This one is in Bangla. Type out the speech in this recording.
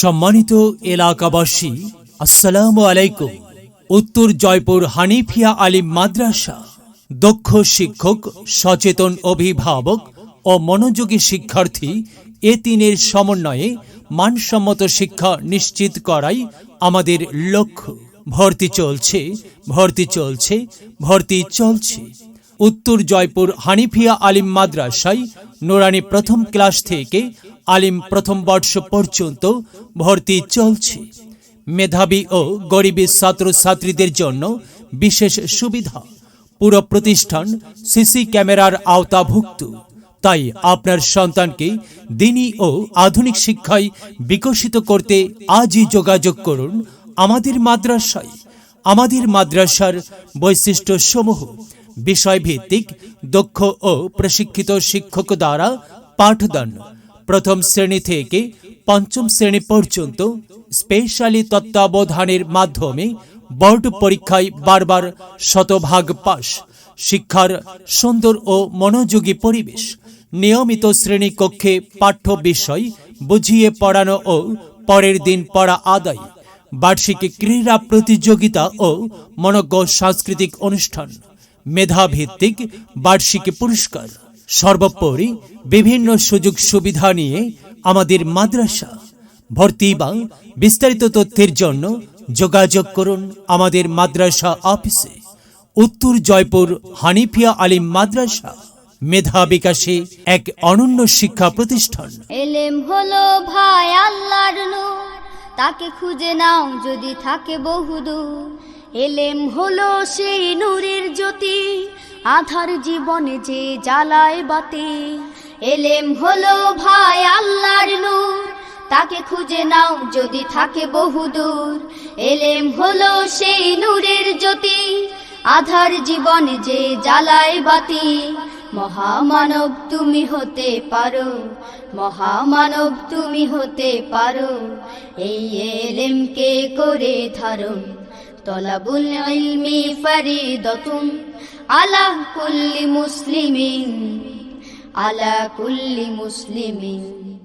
সম্মানিত এলাকাবাসী, আসসালামু আলাইকুম। উত্তর জয়পুর হানিফিয়া আলিম মাদ্রাসা, দক্ষ শিক্ষক, সচেতন অভিভাবক ও মনোযোগী শিক্ষার্থী এ তিনের সমন্বয়ে মানসম্মত শিক্ষা নিশ্চিত করাই আমাদের লক্ষ্য। ভর্তি চলছে ভর্তি চলছে ভর্তি চলছে। উত্তর জয়পুর হানিফিয়া আলিম মাদ্রাসায় নোরানি প্রথম ক্লাস থেকে আলিম প্রথম বর্ষ পর্যন্ত ভর্তি চলছে। মেধাবী ও গরিবী ছাত্রছাত্রীদের জন্য বিশেষ সুবিধা। পুরো প্রতিষ্ঠান সিসি ক্যামেরার আওতাভুক্ত। তাই আপনার সন্তানকে দিনই ও আধুনিক শিক্ষায় বিকশিত করতে আজই যোগাযোগ করুন আমাদের মাদ্রাসায়। আমাদের মাদ্রাসার বৈশিষ্ট্য সমূহ বিষয়ভিত্তিক, দক্ষ ও প্রশিক্ষিত শিক্ষক দ্বারা পাঠদান। প্রথম শ্রেণি থেকে পঞ্চম শ্রেণি পর্যন্ত স্পেশালি তত্ত্বাবধানের মাধ্যমে বোর্ড পরীক্ষায় বারবার শতভাগ পাশ। শিক্ষার সুন্দর ও মনোযোগী পরিবেশ, নিয়মিত শ্রেণি কক্ষে পাঠ্য বিষয় বুঝিয়ে পড়ানো ও পরের দিন পড়া আদায়, বার্ষিক ক্রীড়া প্রতিযোগিতা ও মনজ্ঞ সাংস্কৃতিক অনুষ্ঠান, মেধাভিত্তিক বার্ষিক পুরস্কার। সর্বোপরি বিভিন্ন সুযোগ সুবিধা নিয়ে আমাদের মাদ্রাসা। ভর্তি বা বিস্তারিত তথ্যের জন্য যোগাযোগ করুন আমাদের মাদ্রাসা অফিসে। উত্তর জয়পুর হানিফিয়া আলিম মাদ্রাসা, মেধা বিকাশে এক অনন্য শিক্ষা প্রতিষ্ঠান। এলেম হলো ভাই আল্লাহর তাকে খুঁজে নাও যদি থাকে বহুদূর। এলেম হলো সেই নূরের জ্যোতি আধার জীবনে যে জ্বালায় বাতি। এলেম হলো ভাই আল্লাহর নূর, তাকে খুঁজে নাও যদি থাকে বহুদূর এলেম হলো সেই নূরের জ্যোতি, আধার জীবনে যে জ্বালায় বাতি। মহামানব তুমি হতে পারো, মহামানব তুমি হতে পারো। এই এলেমকে করে ধারণ তলাবুল ইলমি ফারিদতুন। على كل مسلم على كل مسلم.